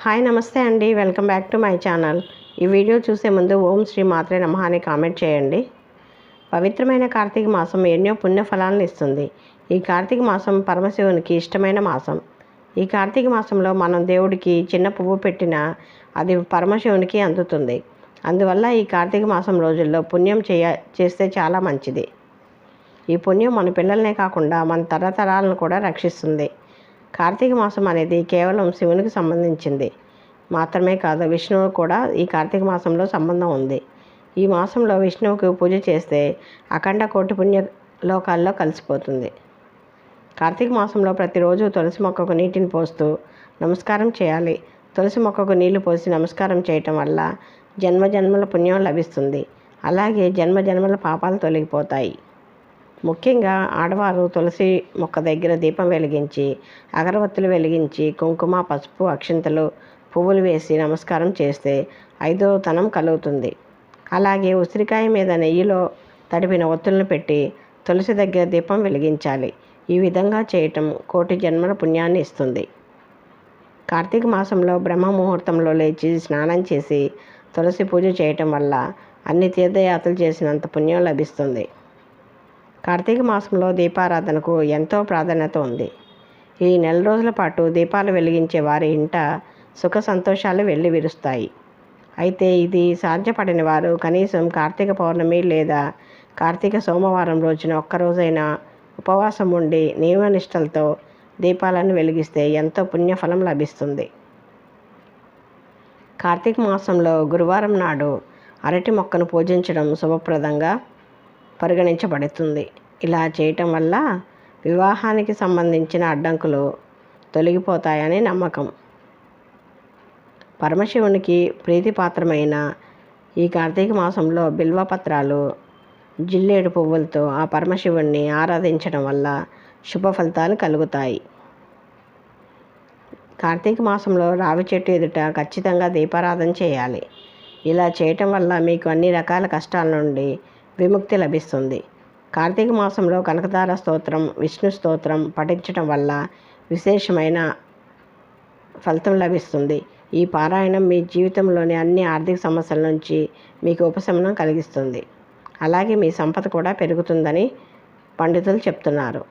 Hi నమస్తే అండి. Welcome back to my channel. ఈ వీడియో చూసే ముందు ఓం శ్రీ మాత్రే నమ అని కామెంట్ చేయండి. పవిత్రమైన కార్తీక మాసం ఎన్నో పుణ్య ఫలాలను ఇస్తుంది. ఈ కార్తీక మాసం పరమశివునికి ఇష్టమైన మాసం. ఈ కార్తీక మాసంలో మనం దేవుడికి చిన్న పువ్వు పెట్టినా అది పరమశివునికి అందుతుంది. అందువల్ల ఈ కార్తీక మాసం రోజుల్లో పుణ్యం చేయ చేస్తే చాలా మంచిది. ఈ పుణ్యం మన పిల్లలనే కాకుండా మన తరతరాలను కూడా రక్షిస్తుంది. కార్తీక మాసం అనేది కేవలం శివునికి సంబంధించింది. మాత్రమే కాదు విష్ణువు కూడా ఈ కార్తీక మాసంలో సంబంధం ఉంది. ఈ మాసంలో విష్ణువుకి పూజ చేస్తే అఖండ కోటి పుణ్య లోకాల్లో కలిసిపోతుంది. కార్తీక మాసంలో ప్రతిరోజు తులసి మొక్కకు నీటిని పోస్తూ నమస్కారం చేయాలి. తులసి మొక్కకు నీళ్ళు పోసి నమస్కారం చేయటం వల్ల జన్మ జన్మల పుణ్యం లభిస్తుంది. అలాగే జన్మ జన్మల పాపాలు తొలగిపోతాయి. ముఖ్యంగా ఆడవారు తులసి మొక్క దగ్గర దీపం వెలిగించి అగరవత్తులు వెలిగించి కుంకుమ పసుపు అక్షింతలు పువ్వులు వేసి నమస్కారం చేస్తే ఐదో తనం కలుగుతుంది. అలాగే ఉసిరికాయ మీద నెయ్యిలో తడిపిన ఒత్తులను పెట్టి తులసి దగ్గర దీపం వెలిగించాలి. ఈ విధంగా చేయటం కోటి జన్మల పుణ్యాన్ని ఇస్తుంది. కార్తీక మాసంలో బ్రహ్మ ముహూర్తంలో లేచి స్నానం చేసి తులసి పూజ చేయటం వల్ల అన్ని తీర్థయాత్రలు చేసినంత పుణ్యం లభిస్తుంది. కార్తీక మాసంలో దీపారాధనకు ఎంతో ప్రాధాన్యత ఉంది. ఈ నెల రోజుల పాటు దీపాలు వెలిగించే వారి ఇంట సుఖ సంతోషాలు వెళ్ళి విరుస్తాయి. అయితే ఇది సాధ్యపడని వారు కనీసం కార్తీక పౌర్ణమి లేదా కార్తీక సోమవారం రోజున ఒక్కరోజైనా ఉపవాసం ఉండి నియమనిష్టలతో దీపాలను వెలిగిస్తే ఎంతో పుణ్యఫలం లభిస్తుంది. కార్తీక మాసంలో గురువారం నాడు అరటి మొక్కను పూజించడం శుభప్రదంగా పరిగణించబడుతుంది. ఇలా చేయటం వల్ల వివాహానికి సంబంధించిన అడ్డంకులు తొలగిపోతాయని నమ్మకం. పరమశివునికి ప్రీతిపాత్రమైన ఈ కార్తీక మాసంలో బిల్వపత్రాలు జిల్లేడు పువ్వులతో ఆ పరమశివుణ్ణి ఆరాధించడం వల్ల శుభ ఫలితాలు కలుగుతాయి. కార్తీక మాసంలో రావి చెట్టు ఎదుట ఖచ్చితంగా దీపారాధన చేయాలి. ఇలా చేయటం వల్ల మీకు అన్ని రకాల కష్టాల నుండి విముక్తి లభిస్తుంది. కార్తీక మాసంలో కనకతార స్తోత్రం విష్ణు స్తోత్రం పఠించడం వల్ల విశేషమైన ఫలితం లభిస్తుంది. ఈ పారాయణం మీ జీవితంలోని అన్ని ఆర్థిక సమస్యల నుంచి మీకు ఉపశమనం కలిగిస్తుంది. అలాగే మీ సంపద కూడా పెరుగుతుందని పండితులు చెప్తున్నారు.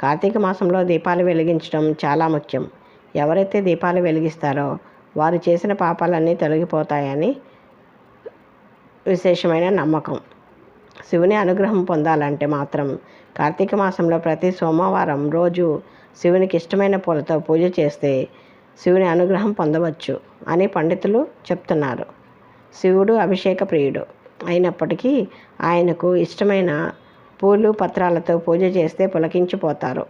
కార్తీక మాసంలో దీపాలు వెలిగించడం చాలా ముఖ్యం. ఎవరైతే దీపాలు వెలిగిస్తారో వారు చేసిన పాపాలన్నీ తొలగిపోతాయని విశేషమైన నమ్మకం. శివుని అనుగ్రహం పొందాలంటే మాత్రం కార్తీక మాసంలో ప్రతి సోమవారం రోజు శివునికి ఇష్టమైన పూలతో పూజ చేస్తే శివుని అనుగ్రహం పొందవచ్చు అని పండితులు చెప్తున్నారు. శివుడు అభిషేక ప్రియుడు. అయినప్పటికీ ఆయనకు ఇష్టమైన పూలు పత్రాలతో పూజ చేస్తే పులకించిపోతారు.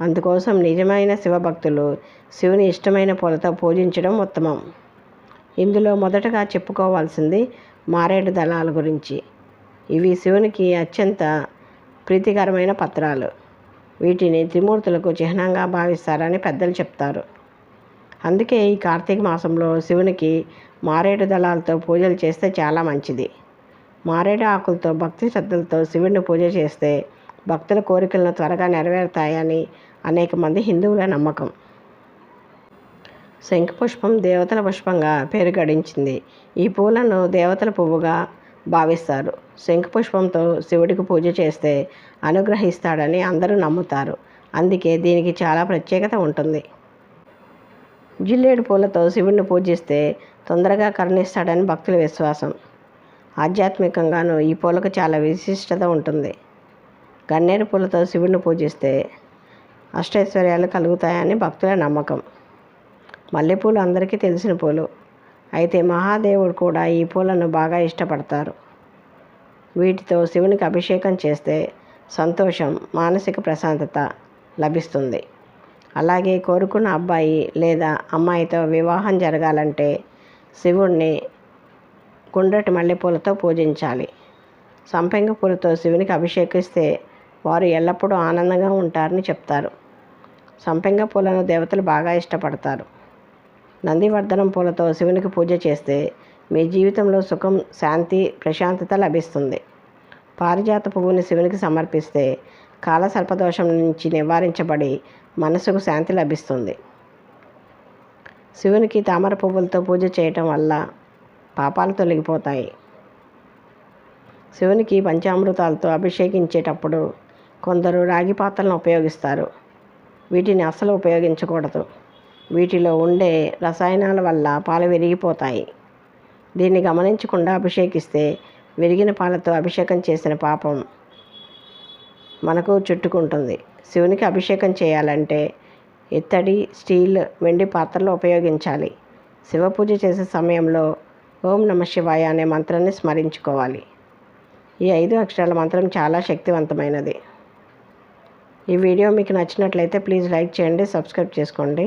అందుకోసం నిజమైన శివభక్తులు శివుని ఇష్టమైన పూలతో పూజించడం ఉత్తమం. ఇందులో మొదటగా చెప్పుకోవాల్సింది మారేడు దళాల గురించి. ఇవి శివునికి అత్యంత ప్రీతికరమైన పత్రాలు. వీటిని త్రిమూర్తులకు చిహ్నంగా భావిస్తారని పెద్దలు చెప్తారు. అందుకే ఈ కార్తీక మాసంలో శివునికి మారేడు దళాలతో పూజలు చేస్తే చాలా మంచిది. మారేడు ఆకులతో భక్తి శ్రద్ధలతో శివుడిని పూజ చేస్తే భక్తుల కోరికలను త్వరగా నెరవేరుతాయని అనేక మంది హిందువుల నమ్మకం. శంఖపుష్పం దేవతల పుష్పంగా పేరు గడించింది. ఈ పూలను దేవతల పువ్వుగా భావిస్తారు. శంఖపుష్పంతో శివుడికి పూజ చేస్తే అనుగ్రహిస్తాడని అందరూ నమ్ముతారు. అందుకే దీనికి చాలా ప్రత్యేకత ఉంటుంది. జిల్లేడు పూలతో శివుడిని పూజిస్తే తొందరగా కరుణిస్తాడని భక్తుల విశ్వాసం. ఆధ్యాత్మికంగాను ఈ పూలకు చాలా విశిష్టత ఉంటుంది. గన్నేరు పూలతో శివుడిని పూజిస్తే అష్టైశ్వర్యాలు కలుగుతాయని భక్తుల నమ్మకం. మల్లెపూలు అందరికీ తెలిసిన పూలు. అయితే మహాదేవుడు కూడా ఈ పూలను బాగా ఇష్టపడతారు. వీటితో శివునికి అభిషేకం చేస్తే సంతోషం మానసిక ప్రశాంతత లభిస్తుంది. అలాగే కోరుకున్న అబ్బాయి లేదా అమ్మాయితో వివాహం జరగాలంటే శివుణ్ణి గుండ్రటి మల్లెపూలతో పూజించాలి. సంపెంగ పూలతో శివునికి అభిషేకిస్తే వారు ఎల్లప్పుడూ ఆనందంగా ఉంటారని చెప్తారు. సంపెంగ పూలను దేవతలు బాగా ఇష్టపడతారు. నందివర్ధనం పూలతో శివునికి పూజ చేస్తే మీ జీవితంలో సుఖం శాంతి ప్రశాంతత లభిస్తుంది. పారిజాత పువ్వుని శివునికి సమర్పిస్తే కాల సర్పదోషం నుంచి నివారించబడి మనసుకు శాంతి లభిస్తుంది. శివునికి తామర పువ్వులతో పూజ చేయటం వల్ల పాపాలు తొలగిపోతాయి. శివునికి పంచామృతాలతో అభిషేకించేటప్పుడు కొందరు రాగి పాత్రలను ఉపయోగిస్తారు. వీటిని అస్సలు ఉపయోగించకూడదు. వీటిలో ఉండే రసాయనాల వల్ల పాలు విరిగిపోతాయి. దీన్ని గమనించకుండా అభిషేకిస్తే విరిగిన పాలతో అభిషేకం చేసిన పాపం మనకు చుట్టుకుంటుంది. శివునికి అభిషేకం చేయాలంటే ఇత్తడి స్టీల్ వెండి పాత్రలు ఉపయోగించాలి. శివ పూజ చేసే సమయంలో ఓం నమ శివాయ అనే మంత్రాన్ని స్మరించుకోవాలి. ఈ ఐదు అక్షరాల మంత్రం చాలా శక్తివంతమైనది. ఈ వీడియో మీకు నచ్చినట్లయితే ప్లీజ్ లైక్ చేయండి సబ్స్క్రైబ్ చేసుకోండి.